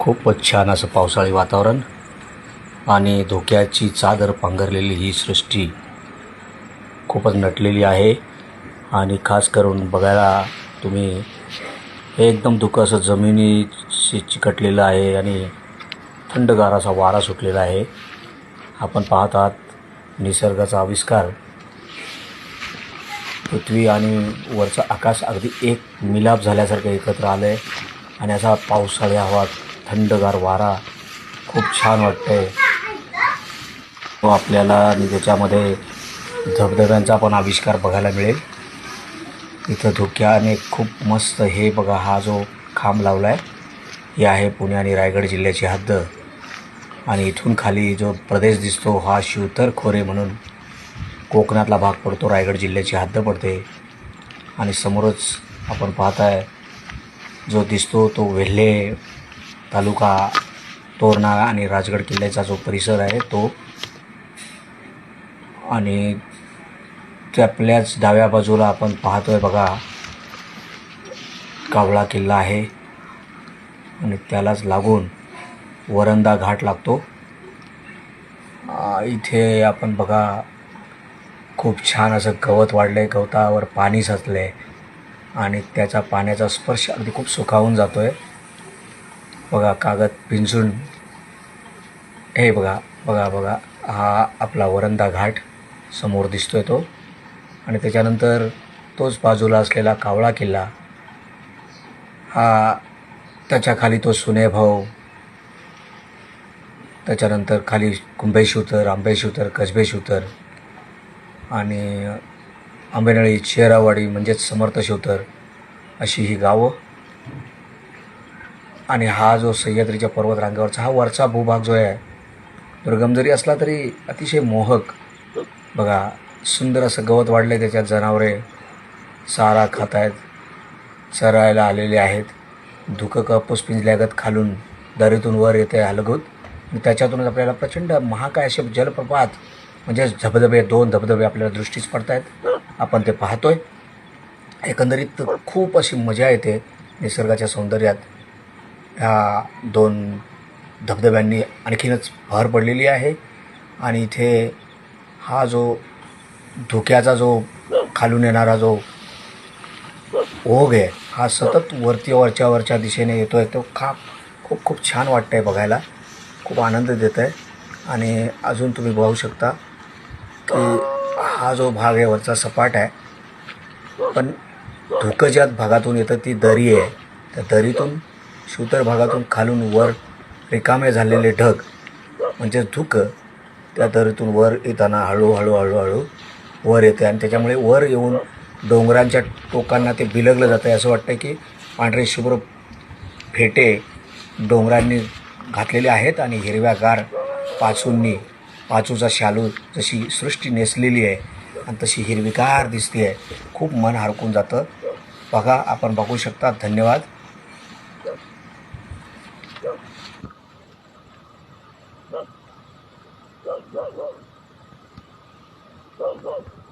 खूपच छान असं पावसाळी वातावरण आणि धोक्याची चादर पांघरलेली ही सृष्टी खूपच नटलेली आहे. आणि खास करून बघायला तुम्ही हे एकदम धुकं असं जमिनीशी चिकटलेलं आहे आणि थंडगार असा वारा सुटलेला आहे. आपण पाहत आहात निसर्गाचा आविष्कार. पृथ्वी आणि वरचं आकाश अगदी एक मिलाप झाल्यासारखं एकत्र आलं आहे आणि असा पावसाळी हवा थंडगार वारा खूप छान वाटतंय. तो आपल्याला आणि त्याच्यामध्ये धबधब्यांचा पण आविष्कार बघायला मिळेल. इथं धुक्याने खूप मस्त हे बघा हा जो खांब लावला आहे ही आहे पुणे आणि रायगड जिल्ह्याची हद्द. आणि इथून खाली जो प्रदेश दिसतो हा शिवतर खोरे म्हणून कोकणातला भाग पडतो रायगड जिल्ह्याची हद्द पडते. आणि समोरच आपण पाहताय जो दिसतो तो वेल्हे तालुका तोरणा आणि राजगड किल्ल्याचा जो परिसर आहे तो आणि त्यापल्याच डाव्या बाजूला आपण पाहतोय बघा कावळा किल्ला आहे आणि त्यालाच लागून वरंदा घाट लागतो. इथे आपण बघा खूप छान असं गवत वाढलं आहे गवतावर पाणी साचलं आहे आणि त्याचा पाण्याचा स्पर्श अगदी खूप सुखावून जातो आहे बघा कागद पिंजून हे बघा बघा बघा हा आपला वरंदा घाट समोर दिसतोय तो. आणि त्याच्यानंतर तोच बाजूला असलेला कावळा किल्ला हा त्याच्याखाली तो सुनेभाऊ त्याच्यानंतर खाली कुंभेशूतर आंबेशूतर कसबेशूतर आणि आंबेनळी चेरावाडी म्हणजेच समर्थ शिवतर अशी ही गावं. आणि हा जो सह्याद्रीच्या पर्वतरांगावरचा हा वरचा भूभाग जो आहे दुर्गम जरी असला तरी अतिशय मोहक. बघा सुंदर असं गवत वाढलं आहे त्याच्यात जनावरे चारा खात आहेत चरायला आलेले आहेत. धुकं कापूस पिंजल्यागत खालून दरीतून वर येते हलगूत. त्याच्यातूनच आपल्याला प्रचंड महाकाय असे जलप्रपात म्हणजे धबधबे दोन धबधबे आपल्याला दृष्टीस पडत आहेत आपण ते पाहतोय. एकंदरीत खूप अशी मजा येते निसर्गाच्या सौंदर्यात. ह्या दोन धबधब्यांनी आणखीनच भर पडलेली आहे. आणि इथे हा जो धुक्याचा जो खालून येणारा जो ओघ आहे हा सतत वरती वरच्या वरच्या दिशेने येतो आहे तो खा खूप खूप छान वाटतं आहे बघायला. खूप आनंद देत आहे आणि अजून तुम्ही बघू शकता की हा जो भाग आहे वरचा सपाट आहे. पण धुकं ज्या भागातून येतं ती दरी आहे. त्या दरीतून शिवतर भागातून खालून वर रिकामे झालेले ढग म्हणजे धुकं त्या दरीतून वर येताना हळूहळू हळूहळू वर येते. आणि त्याच्यामुळे वर येऊन डोंगरांच्या टोकांना ते बिलगलं जातं आहे असं वाटतं की पांढरे शुभ्र फेटे डोंगरांनी घातलेले आहेत आणि हिरव्यागार पाचूंनी पाचूचा शालू जशी सृष्टी नेसलेली आहे आणि तशी हिरवीगार दिसते आहे खूप मन हरकून जातं. बघा आपण बघू शकता. धन्यवाद. Go, go. Go, go.